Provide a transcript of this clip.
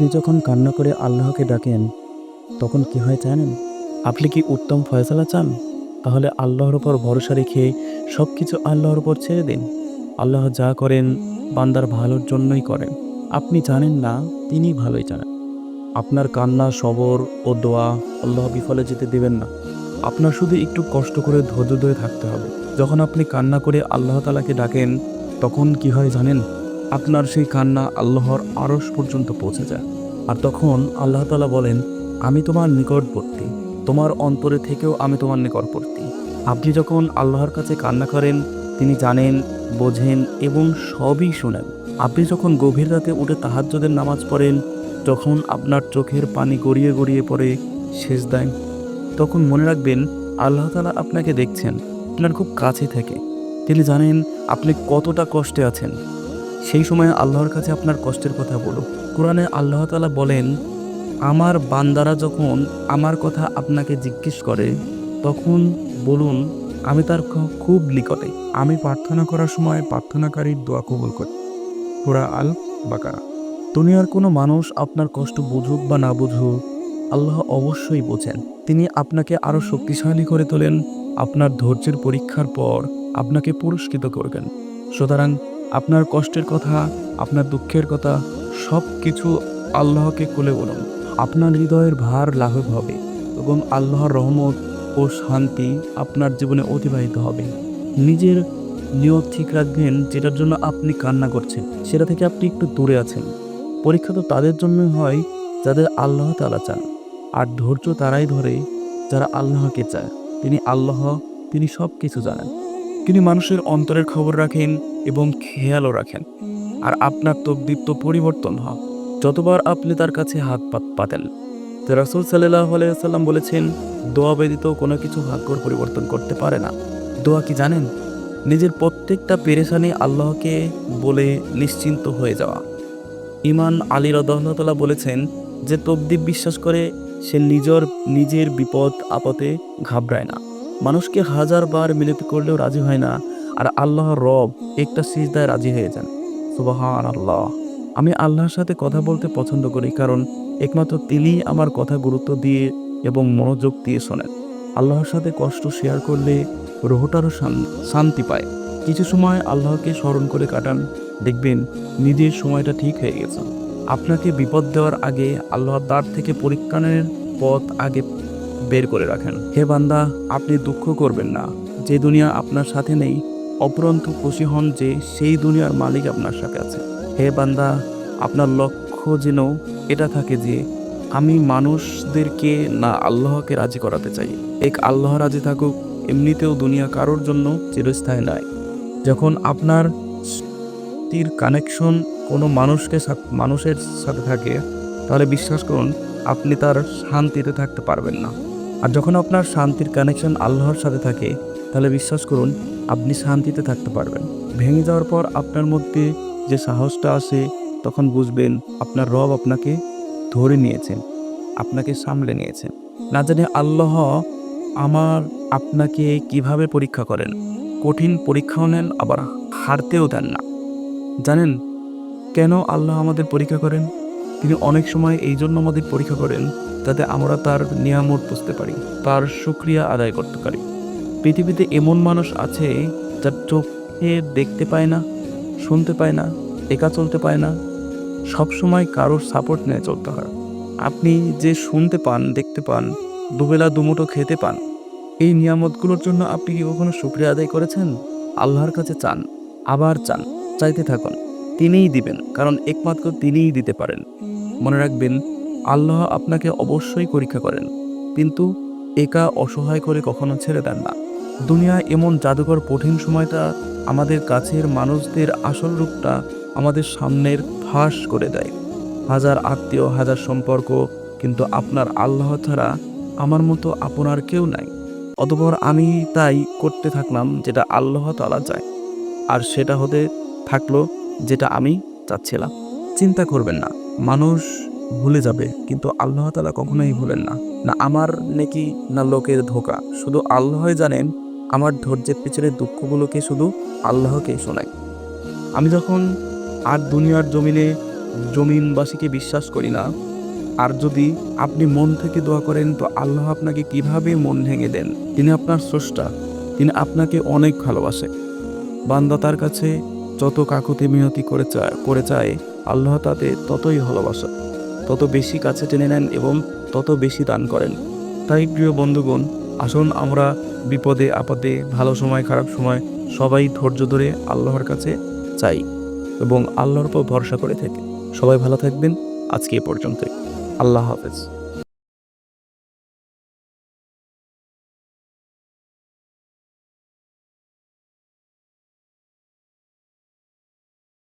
আপনি যখন কান্না করে আল্লাহকে ডাকেন, তখন কি হয় জানেন? আপনি কি উত্তম ফয়সালা চান? তাহলে আল্লাহর উপর ভরসা রেখে সব কিছু আল্লাহর উপর ছেড়ে দিন। আল্লাহ যা করেন, বান্দার ভালোর জন্যই করেন। আপনি জানেন না, তিনি ভালোই জানেন। আপনার কান্না, সবর ও দোয়া আল্লাহ বিফলে যেতে দেবেন না। আপনার শুধু একটু কষ্ট করে ধৈর্য ধরে থাকতে হবে। যখন আপনি কান্না করে আল্লাহ তালাকে ডাকেন, তখন কি হয় জানেন? আপনার সেই কান্না আল্লাহর আরস পর্যন্ত পৌঁছে যায়। আর তখন আল্লাহ তালা বলেন, আমি তোমার নিকটবর্তী, তোমার অন্তরে থেকেও আমি তোমার নিকটবর্তী। আপনি যখন আল্লাহর কাছে কান্না করেন, তিনি জানেন, বোঝেন এবং সবই শোনেন। আপনি যখন গভীর রাতে উঠে তাহাজ্জদের নামাজ পড়েন, যখন আপনার চোখের পানি গড়িয়ে গড়িয়ে পড়ে শেষ দেয় তখন মনে রাখবেন আল্লাহ তালা আপনাকে দেখছেন, আপনার খুব কাছে থেকে। তিনি জানেন আপনি কতটা কষ্টে আছেন। সেই সময় আল্লাহর কাছে আপনার কষ্টের কথা বলো কোরআনে আল্লাহ তালা বলেন, আমার বান্দারা যখন আমার কথা আপনাকে জিজ্ঞেস করে, তখন বলুন, আমি তার খুব নিকটে। আমি প্রার্থনা করার সময় প্রার্থনাকারীর দোয়া কবুল করি। পুরা আল বাকারা দুনিয়ার কোনো মানুষ আপনার কষ্ট বুঝুক বা না বুঝুক, আল্লাহ অবশ্যই বোঝেন। তিনি আপনাকে আরও শক্তিশালী করে তোলেন, আপনার ধৈর্যের পরীক্ষার পর আপনাকে পুরস্কৃত করবেন। সুতরাং আপনার কষ্টের কথা, আপনার দুঃখের কথা সব কিছু আল্লাহকে খুলে বলুন। আপনার হৃদয়ের ভার লাঘব হবে এবং আল্লাহর রহমত ও শান্তি আপনার জীবনে অতিবাহিত হবে। নিজের নিয়ত ঠিক রাখবেন, যেটার জন্য আপনি কান্না করছেন, সেটা থেকে আপনি একটু দূরে আছেন। পরীক্ষা তো তাদের জন্য হয়, যাদের আল্লাহ তালা চান। আর ধৈর্য তারাই ধরে যারা আল্লাহকে চায়। তিনি আল্লাহ, তিনি সব কিছু জানেন। তিনি মানুষের অন্তরের খবর রাখেন এবং খেয়ালও রাখেন। আর আপনার তকদির তো পরিবর্তন হয়, যতবার আপনি তার কাছে হাত পাত পাতেন। তো রাসুল সাল্লাহ আলাইসাল্লাম বলেছেন, দোয়া ব্যতীত কোনো কিছু ভাগ্যর পরিবর্তন করতে পারে না। দোয়া কি জানেন? নিজের প্রত্যেকটা পেরেশানি আল্লাহকে বলে নিশ্চিন্ত হয়ে যাওয়া। ইমান আলী রদহতলা বলেছেন যে তকদিব বিশ্বাস করে, সে নিজের নিজের বিপদ আপদে ঘাবড়ায় না। মানুষকে হাজার বার মিলিত করলেও রাজি হয় না, আর আল্লাহর রব একটা সিজদায় রাজি হয়ে যান। সুবাহান আল্লাহ আমি আল্লাহর সাথে কথা বলতে পছন্দ করি, কারণ একমাত্র তিনিই আমার কথা গুরুত্ব দিয়ে এবং মনোযোগ দিয়ে শোনেন। আল্লাহর সাথে কষ্ট শেয়ার করলে রোহটারও শান- শান্তি পায়। কিছু সময় আল্লাহকে স্মরণ করে কাটান, দেখবেন নিজের সময়টা ঠিক হয়ে গেছে। আপনাকে বিপদ দেওয়ার আগে আল্লাহর দ্বার থেকে পরীক্ষণের পথ আগে বের করে রাখেন। হে বান্দা, আপনি দুঃখ করবেন না। যে দুনিয়া আপনার সাথে নেই, অপরন্ত খুশি হন যে সেই দুনিয়ার মালিক আপনার সাথে আছে। হে বান্দা, আপনার লক্ষ্য যেন এটা থাকে যে, আমি মানুষদেরকে না আল্লাহকে রাজি করাতে চাই। এক আল্লাহ রাজি থাকুক, এমনিতেও দুনিয়া কারোর জন্য চিরস্থায়ী নয়। যখন আপনার শান্তির কানেকশন কোনো মানুষকে মানুষের সাথে থাকে, তাহলে বিশ্বাস করুন, আপনি তার শান্তিতে থাকতে পারবেন না। আর যখন আপনার শান্তির কানেকশন আল্লাহর সাথে থাকে, তাহলে বিশ্বাস করুন, আপনি শান্তিতে থাকতে পারবেন। ভেঙে যাওয়ার পর আপনার মধ্যে যে সাহসটা আসে, তখন বুঝবেন আপনার রব আপনাকে ধরে নিয়েছেন, আপনাকে সামলে নিয়েছেন। না জানি আল্লাহ আমার আপনাকে কীভাবে পরীক্ষা করেন? কঠিন পরীক্ষাও নেন, আবার হারতেও দেন না। জানেন, কেন আল্লাহ আমাদের পরীক্ষা করেন? অনেক সময় এই জন্য আমাদের পরীক্ষা করেন যাতে আমরা তার নিয়ামত বুঝতে পারি, তার সুক্রিয়া আদায় করতে পারি। পৃথিবীতে এমন মানুষ আছে যার চোখে দেখতে পায় না, শুনতে পায় না, একা চলতে পায় না সব সময় কারোর সাপোর্ট নিয়ে চলতে হয়। আপনি যে শুনতে পান, দেখতে পান, দুবেলা দুমুটো খেতে পান, এই নিয়ামতগুলোর জন্য আপনি কি কখনো শুক্রিয়া আদায় করেছেন? আল্লাহর কাছে চান, আবার চান, চাইতে থাকুন। তিনিই দিবেন, কারণ একমাত্র তিনিই দিতে পারেন। মনে রাখবেন, আল্লাহ আপনাকে অবশ্যই পরীক্ষা করেন, কিন্তু একা অসহায় করে কখনো ছেড়ে দেন না। দুনিয়ায় এমন জাদুকর কঠিন সময়টা আমাদের কাছের মানুষদের আসল রূপটা আমাদের সামনের ফাঁস করে দেয়। হাজার আত্মীয়, হাজার সম্পর্ক, কিন্তু আপনার আল্লাহ ছাড়া আমার মতো আপনার কেউ নাই। অতপর আমি তাই করতে থাকলাম যেটা আল্লাহ তালা চায়। আর সেটা হতে থাকল যেটা আমি চাচ্ছিলাম। চিন্তা করবেন না, মানুষ ভুলে যাবে, কিন্তু আল্লাহ তালা কখনোই ভুলেন না। না আমার নেকি, না লোকের ধোকা, শুধু আল্লাহই জানেন, আমার ধৈর্যের পিছনে দুঃখগুলোকে শুধু আল্লাহকেই শোনায়। আমি যখন আর দুনিয়ার জমিনে জমিনবাসীকে বিশ্বাস করি না, আর যদি আপনি মন থেকে দোয়া করেন, তো আল্লাহ আপনাকে কীভাবে মন ভেঙে দেন? তিনি আপনার স্রষ্টা, তিনি আপনাকে অনেক ভালোবাসে। বান্দা তার কাছে যত কাকুতি মিনতি করে চায় করে চায়, আল্লাহ তাতে ততই ভালোবাসা। তত বেশি কাছে টেনে নেন এবং তত বেশি দান করেন। তাই প্রিয় বন্ধুগণ, আসুন আমরা বিপদে, আপদে, ভালো সময়, খারাপ সময় সবাই ধৈর্য ধরে আল্লাহর কাছে চাই এবং আল্লাহর উপর ভরসা করে থাকি। সবাই ভালো থাকবেন। আজকে এ পর্যন্তই। আল্লাহ হাফেজ।